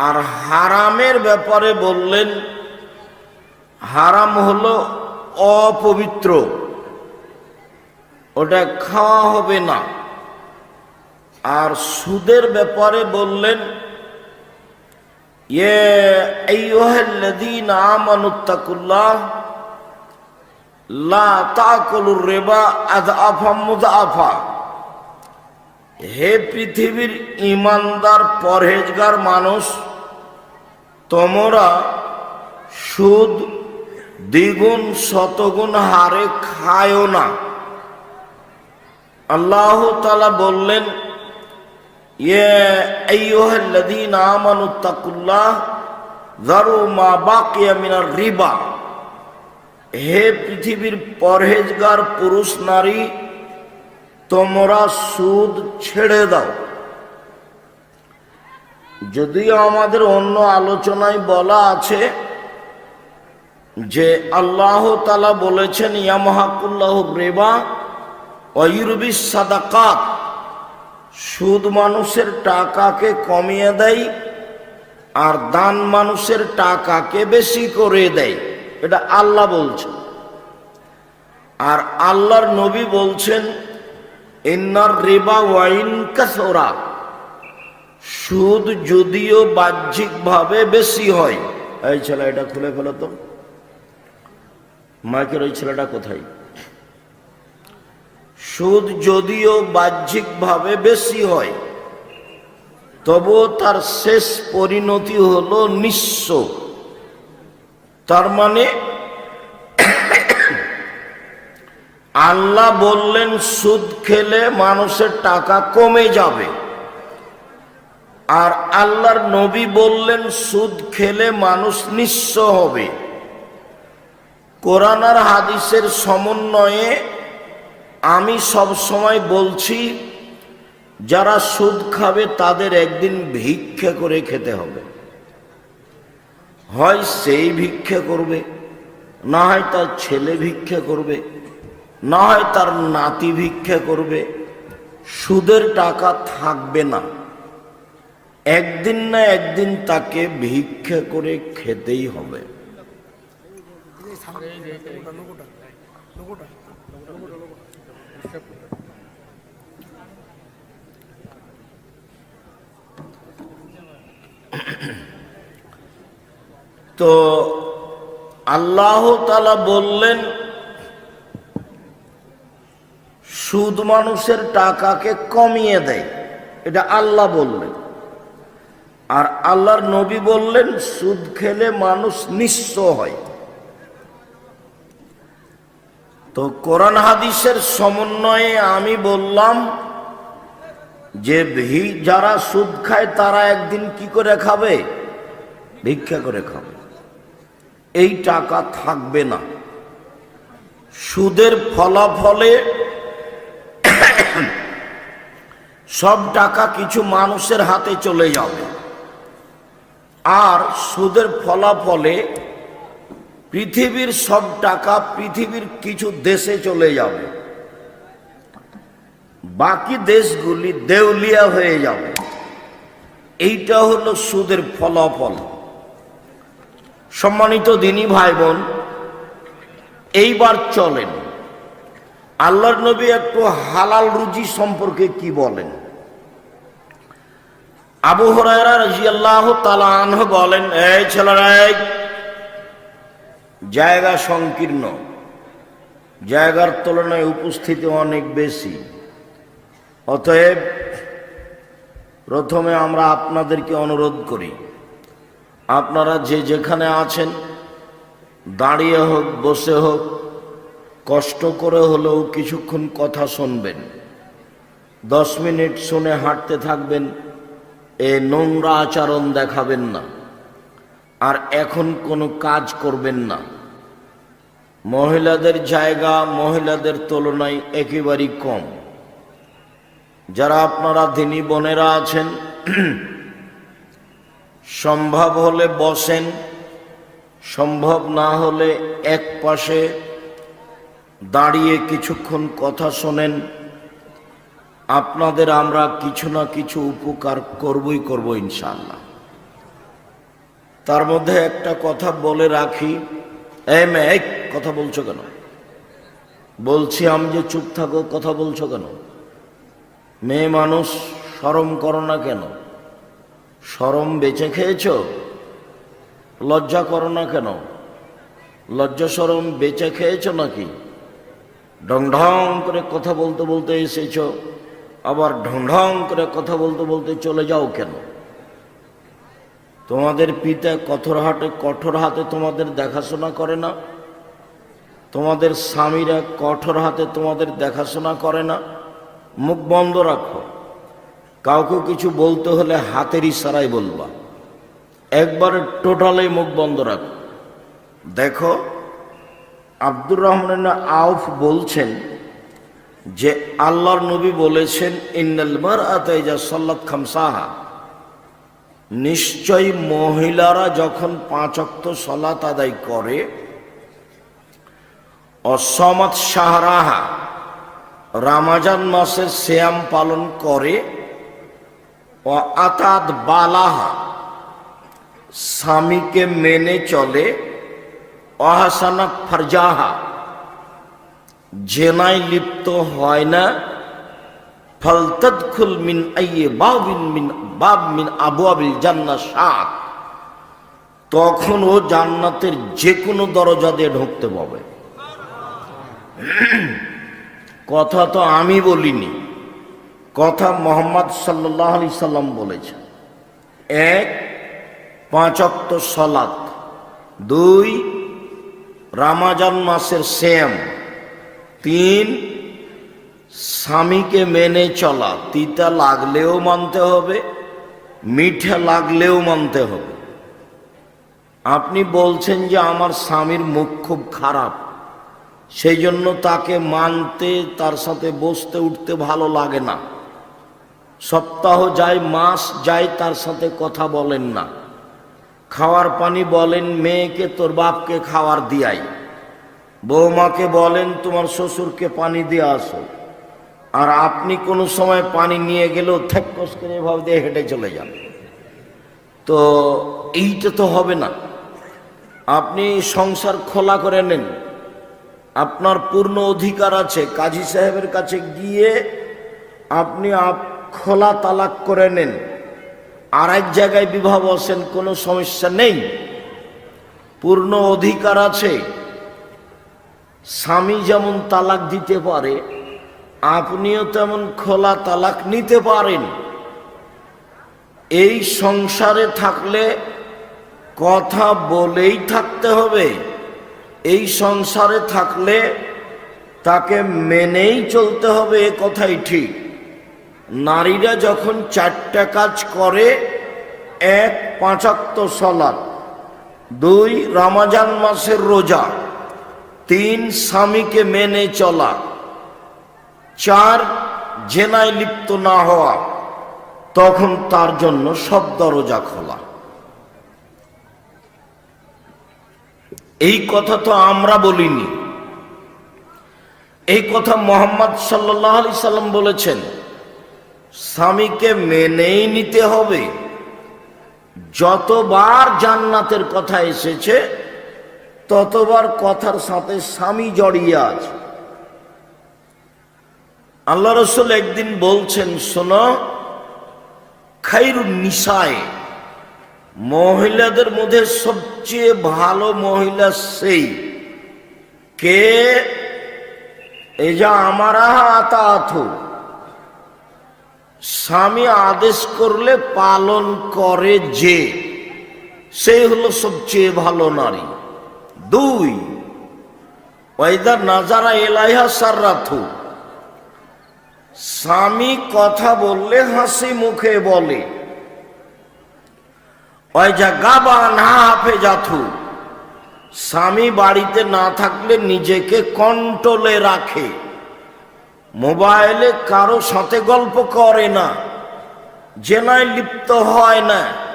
আর হারামের ব্যাপারে বললেন, হারাম হলো অপবিত্র। ওটা খাওয়া হবে না। আর সুদের ব্যাপারে বললেন ইয়ে হে পৃথিবীর ইমানদার পরহেজগার মানুষ তোমরা সুদ, দ্বিগুণ, শতগুণ হারে খায়ও না। আল্লাহ তালা বললেন রিবা। হে পৃথিবীর পরহেজগার, পুরুষ, নারী, তোমরা সুদ ছেড়ে দাও। যদিও আমাদের অন্য আলোচনায় বলা আছে যে আল্লাহ তালা বলেছেন ইয়ামহাকুল্লাহ রেবা অয়ুরবি সাদাকাত। সুদ মানুষের টাকাকে কমিয়ে দেয় আর দান মানুষের টাকাকে বেশি করে দেয়। এটা আল্লাহ বলছেন। আর আল্লাহর নবী বলছেন, ইন্নার রেবা ওয়াইন কাসোরা। সুদ যদিও বাহ্যিকভাবে বেশি হয়। এই ছেলে এটা খুলে ফেলো তো। মাইকের ওই ছেলেটা কোথায়? সুদ যদিও বাহ্যিকভাবে বেশি হয়, তবুও তার শেষ পরিণতি হলো নিঃস্ব। তার মানে আল্লাহ বললেন, সুদ খেলে মানুষের টাকা কমে যাবে। আর আল্লাহর নবী বললেন, সুদ খেলে মানুষ নিঃস্ব হবে। কোরআন আর হাদিসের সমন্বয়ে আমি সব সময় বলছি, যারা সুদ খাবে তাদের একদিন ভিক্ষা করে খেতে হবে। হয় সেই ভিক্ষা করবে, না হয় তার ছেলে ভিক্ষা করবে, না হয় তার নাতি ভিক্ষা করবে। সুদের টাকা থাকবে না। একদিন না একদিন তাকে ভিক্ষা করে খেতেই হবে। তো আল্লাহ তালা বললেন, সুদ মানুষের টাকাকে কমিয়ে দেয়। এটা আল্লাহ বললেন। আর আল্লাহর নবী বললেন, সুদ খেলে মানুষ নিঃস্ব হয়। তো কোরআন হাদিসের সমন্বয়ে আমি বললাম যে, ভি যারা সুদ খায়, তারা একদিন কি করে খাবে? ভিক্ষা করে খাবে। এই টাকা থাকবে না। সুদের ফলাফলে সব টাকা কিছু মানুষের হাতে চলে যাবে। আর সুদের ফলাফলে পৃথিবীর সব টাকা পৃথিবীর কিছু দেশে চলে যাবে। বাকি দেশগুলি দেউলিয়া হয়ে যাবে। এইটা হলো সুদের ফলাফল। সম্মানিত দিনী ভাই বোন এইবার চলেন। আল্লাহর নবী একটু হালাল রুজি সম্পর্কে কি বলেন? আবু বলেন এই ছেলেরা এই, জায়গা সংকীর্ণ। জায়গার তুলনায় উপস্থিতি অনেক বেশি। অতএব প্রথমে আমরা আপনাদেরকে অনুরোধ করি আপনারা যে যেখানে আছেন দাঁড়িয়ে হোক বসে হোক কষ্ট করে হলেও কিছুক্ষণ কথা শুনবেন। দশ মিনিট শুনে হাঁটতে থাকবেন। এ নোংরা আচরণ দেখাবেন না। আর এখন কোনো কাজ করবেন না। মহিলাদের জায়গা মহিলাদের তুলনায় একেবারেই কম। যারা আপনারা দিনী বোনেরা আছেন, সম্ভব হলে বসেন, সম্ভব না হলে এক পাশে দাঁড়িয়ে কিছুক্ষণ কথা শোনেন আপনাদের আমরা কিছু না কিছু উপকার করবই, করব ইনশাল্লাহ তার মধ্যে একটা কথা বলে রাখি। এম এক কথা বলছো কেন? বলছি আমি যে চুপ থাকো, কথা বলছো কেন? মেয়ে মানুষ সরম করো না কেন? সরম বেঁচে খেয়েছ? লজ্জা করো না কেন? লজ্জা সরম বেঁচে খেয়েছো নাকি? ঢং ঢং করে কথা বলতে বলতে এসেছ। আবার ঢং ঢং করে কথা বলতে বলতে চলে যাও কেন? তোমাদের পিতা কঠোর হাটে কঠোর হাতে তোমাদের দেখাশোনা করে না। তোমাদের স্বামীরা কঠোর হাতে তোমাদের দেখাশোনা করে না। মুখ বন্ধ রাখো। কাউকে কিছু বলতে হলে হাতের ইশারাই বলবা। একবারে টোটালি মুখ বন্ধ রাখো। দেখো, আব্দুর রহমান আউফ বলছেন যে আল্লাহর নবী বলেছেন, ইন্নাল মার আতাইজা সাল্লাত খামসাহা। নিশ্চয়ই মহিলারা যখন পাঁচ অক্ত সলাত আদায় করে, অসমত শাহরাহা, রামাজান মাসের শ্যাম পালন করে ও আতাদ বালাহা, স্বামীকে মেনে চলে অহাসানা ফারজাহা। জেনায় লিপ্ত হয় না। ফলতদখুল মিন আইয়ে বাবিন মিন বাব মিন আবু আবিল জান্না সাত তখন ও জান্নাতের যে কোনো দরজা দিয়ে ঢুকতে পাবে। কথা তো আমি বলিনি। কথা মোহাম্মদ সাল্লাহ আলি সাল্লাম বলেছে এক, পাঁচ অক্ত সলাত। দুই, রামাজান মাসের শ্যাম তিন, স্বামীকে মেনে চলা। তিতা লাগলেও মানতে হবে, মিঠা লাগলেও মানতে হবে। আপনি বলছেন যে আমার স্বামীর মুখ খুব খারাপ সেই জন্য তাকে মানতে, তার সাথে বসতে, উঠতে ভালো লাগে না। সপ্তাহ যায়, মাস যায়, তার সাথে কথা বলেন না। খাওয়ার পানি বলেন, মেয়েকে তোর বাপকে খাওয়ার দিয়াই। বৌমাকে বলেন, তোমার শ্বশুরকে পানি দিয়ে আসো। আর আপনি কোনো সময় পানি নিয়ে গেলেও থেকস করে এভাবে দিয়ে হেঁটে চলে যান। তো এইটা তো হবে না। আপনি সংসার খোলা করে নেন। আপনার পূর্ণ অধিকার আছে। কাজী সাহেবের কাছে গিয়ে আপনি আপ- খোলা তালাক করে নেন। আর এক জায়গায় বিবাহ বসেন, কোনো সমস্যা নেই। পূর্ণ অধিকার আছে। স্বামী যেমন তালাক দিতে পারে, আপনিও তেমন খোলা তালাক নিতে পারেন। এই সংসারে থাকলে কথা বলেই থাকতে হবে। এই সংসারে থাকলে তাকে মেনেই চলতে হবে এ কথাই ঠিক। নারীরা যখন চারটা কাজ করে, এক পাঁচাত্তর সলাৎ দুই রমাজান মাসের রোজা তিন স্বামীকে মেনে চলা, চার জেনায় লিপ্ত না হওয়া, তখন তার জন্য সব দরজা খোলা। এই কথা তো আমরা বলিনি। এই কথা মোহাম্মদ সাল্লাহ আলি সাল্লাম বলেছেন, স্বামীকে মেনেই নিতে হবে। যতবার জান্নাতের কথা এসেছে ততবার কথার সাথে স্বামী জড়িয়ে আছে। আল্লাহ রসুল একদিন বলছেন, শোনো খাইরুন নিশায় মহিলাদের মধ্যে সবচেয়ে ভালো মহিলা সেই। কে? এই যা আমারা স্বামী আদেশ করলে পালন করে যে সেই হলো সবচেয়ে ভালো নারী। দুই। ওয়াইদার নাজারা এলাইহা সার্রাথু স্বামী কথা বললে হাসি মুখে বলে। ওই যা গাবা না হাফে যাথু স্বামী বাড়িতে না থাকলে নিজেকে কন্ট্রোলে রাখে। মোবাইলে কারও সাথে গল্প করে না। জেনায় লিপ্ত হয় না।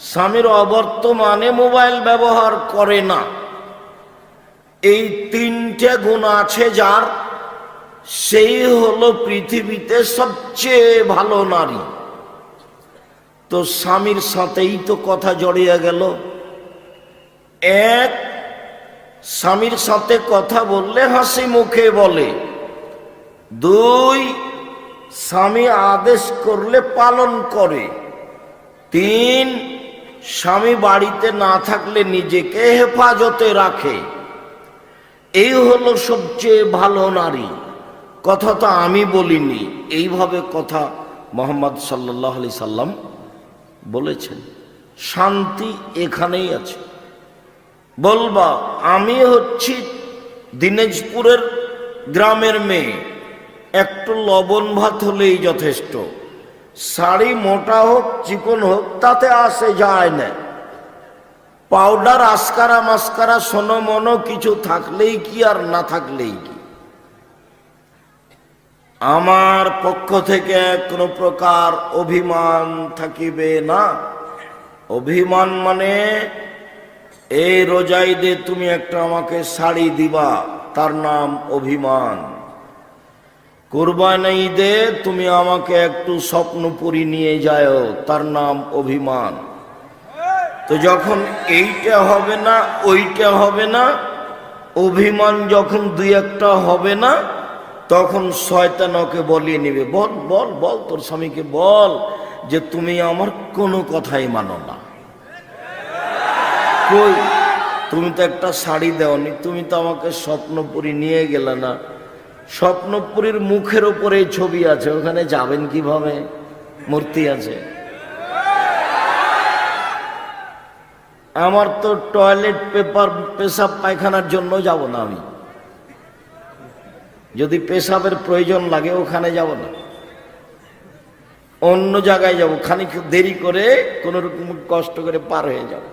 স্বামীর অবর্তমানে মোবাইল ব্যবহার করে না। এই তিনটে গুণ আছে যার, সেই হলো পৃথিবীতে সবচেয়ে ভালো নারী। তো স্বামীর সাথেই তো কথা জড়িয়ে গেল। এক, স্বামীর সাথে কথা বললে হাসি মুখে বলে। দুই, স্বামী আদেশ করলে পালন করে। তিন স্বামী বাড়িতে না থাকলে নিজেকে হেফাজতে রাখে। এই হলো সবচেয়ে ভালো নারী। কথা তো আমি বলিনি, এইভাবে কথা মোহাম্মদ সাল্লাহ আলি সাল্লাম বলেছেন। শান্তি এখানেই আছে। বলবা, আমি হচ্ছি দিনাজপুরের গ্রামের মেয়ে। একটু লবণ ভাত হলেই যথেষ্ট। শাড়ি মোটা হোক, চিকন হোক, তাতে আসে যায় না। পাউডার, আসকারা মাস্কারা, সোনো মনো কিছু থাকলেই কি আর না থাকলেই কি? আমার পক্ষ থেকে কোনো প্রকার অভিমান থাকিবে না। অভিমান মানে এই রোজাই দে তুমি একটা আমাকে শাড়ি দিবা, তার নাম অভিমান। কোরবানি ঈদে তুমি আমাকে একটু স্বপ্নপুরি নিয়ে যায় তার নাম অভিমান। তো যখন এইটা হবে না, ওইটা হবে না, অভিমান যখন দুই একটা হবে না, তখন শয়তান ওকে বলিয়ে নিবে, বল বল বল, তোর স্বামীকে বল যে তুমি আমার কোনো কথাই মানো না। কই? তুমি তো একটা শাড়ি দেওনি, তুমি তো আমাকে স্বপ্নপুরী নিয়ে গেলে না। স্বপ্নপুরীর মুখের ওপরে ছবি আছে, ওখানে যাবেন কীভাবে? মূর্তি আছে। আমার তো টয়লেট পেপার, পেশাব পায়খানার জন্য যাব না আমি। যদি পেশাবের প্রয়োজন লাগে, ওখানে যাব না। অন্য জায়গায় যাব, খানিক দেরি করে কোন রকম কষ্ট করে পার হয়ে যাব।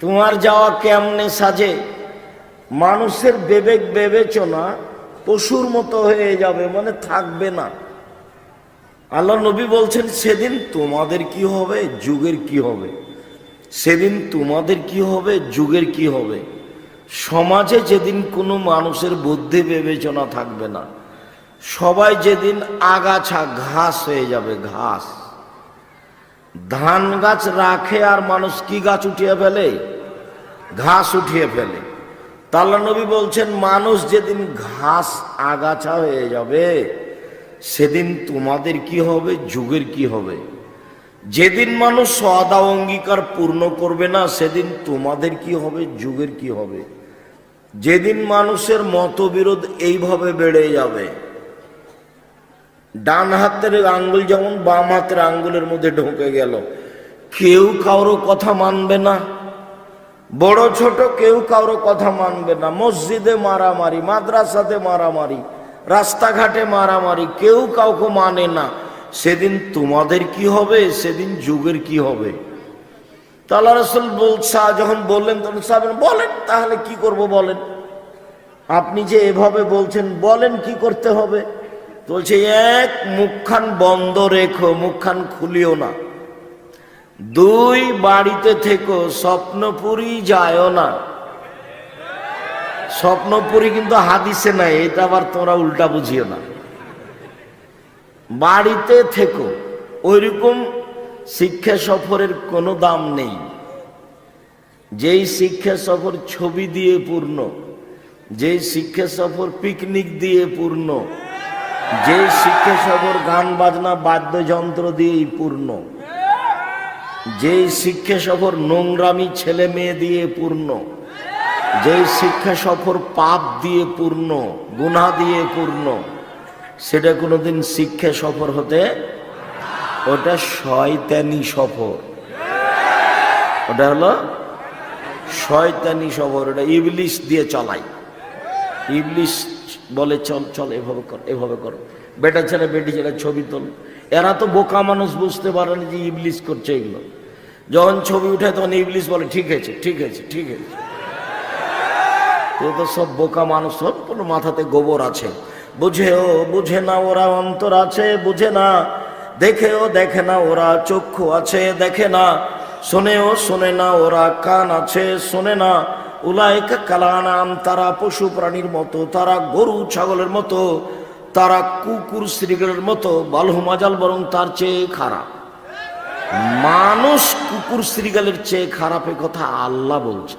তোমার যাওয়া কেমনে সাজে? মানুষের বিবেক বিবেচনা পশুর মতো হয়ে যাবে মানে থাকবে না। আল্লাহ নবী বলছেন, সেদিন তোমাদের কি হবে? যুগের কি হবে? সেদিন তোমাদের কি হবে? যুগের কি হবে? সমাজে যেদিন কোনো মানুষের বুদ্ধি বিবেচনা থাকবে না, সবাই যেদিন আগাছা ঘাস হয়ে যাবে, ঘাস। ধান গাছ রাখে আর মানুষ কি গাছ উঠিয়ে ফেলে? ঘাস উঠিয়ে ফেলে। তাল্লা নবী বলছেন, মানুষ যেদিন ঘাস আগাছা হয়ে যাবে, সেদিন তোমাদের কি হবে? যুগের কি হবে? যেদিন মানুষ সদা অঙ্গীকার পূর্ণ করবে না, সেদিন তোমাদের কি হবে? যুগের কি হবে? যেদিন মানুষের মতবিরোধ এইভাবে বেড়ে যাবে, ডান হাতের আঙ্গুল যেমন বাম হাতের আঙ্গুলের মধ্যে ঢুকে গেল, কেউ কারও কথা মানবে না। বড় ছোট কেউ কারও কথা মানবে না। মসজিদে মারামারি, মাদ্রাসাতে মারামারি, রাস্তাঘাটে মারামারি, কেউ কাউকে মানে না। সেদিন তোমাদের কি হবে? সেদিন যুগের কি হবে? তাল্লা রসুল বলছা, যখন বললেন, তখন সাহেব বলেন, তাহলে কি করব বলেন? আপনি যে এভাবে বলছেন, বলেন, কি করতে হবে? বলছে, এক মুখখান বন্ধ রেখো, মুখখান খুলিও না। দুই বাড়িতে থেকো, স্বপ্নপুরি যায়ও না। স্বপ্নপুরি কিন্তু হাদিসে নাই, এটা আবার তোমরা উল্টা বুঝিও না। বাড়িতে থেকো, ওইরকম শিক্ষা সফরের কোনো দাম নেই। যেই শিক্ষা সফর ছবি দিয়ে পূর্ণ, যেই শিক্ষা সফর পিকনিক দিয়ে পূর্ণ, যেই শিক্ষা সফর গান বাজনা, বাদ্যযন্ত্র দিয়েই পূর্ণ যেই শিক্ষা সফর নোংরামি ছেলে মেয়ে দিয়ে পূর্ণ, যেই শিক্ষা সফর পাপ দিয়ে পূর্ণ গুনা দিয়ে পূর্ণ, সেটা কোনোদিন শিক্ষা সফর হতে ওটা শয়তানি সফর। ওটা হলো শয়তানি সফর, ওটা ইবলিশ দিয়ে চলাই। ইবলিশ বলে, চল চল, এভাবে কর, এভাবে করো। বেটা ছেলে, বেটি ছেলে, ছবি তোল। এরা তো বোকা মানুষ, বুঝতে পারে না যে ইবলিশ করছে এগুলো। যখন ছবি উঠে তখন ইবলিশ বলে, ঠিক আছে ঠিক আছে ঠিক আছে। এ তো সব বোকা মানুষ সব কোনো মাথাতে গোবর আছে। বুঝেও, বুঝে না ওরা অন্তর আছে, বুঝে না। দেখেও দেখে না ওরা চক্ষু আছে, দেখে না। শোনেও শোনে না ওরা কান আছে, শোনে না। উলাইকা কালানাম, তারা পশু প্রাণীর মতো, তারা গরু, ছাগলের মতো। তারা কুকুর শ্রীগেলের মতো বালহুমাজাল বরং তার চেয়ে খারাপ। মানুষ কুকুর শ্রীগালের চেয়ে খারাপের কথা আল্লাহ বলছে।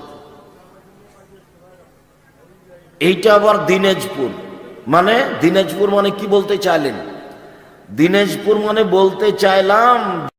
এইটা আবার দিনাজপুর। মানে দিনাজপুর মানে কি বলতে চাইলেন? দিনাজপুর মানে বলতে চাইলাম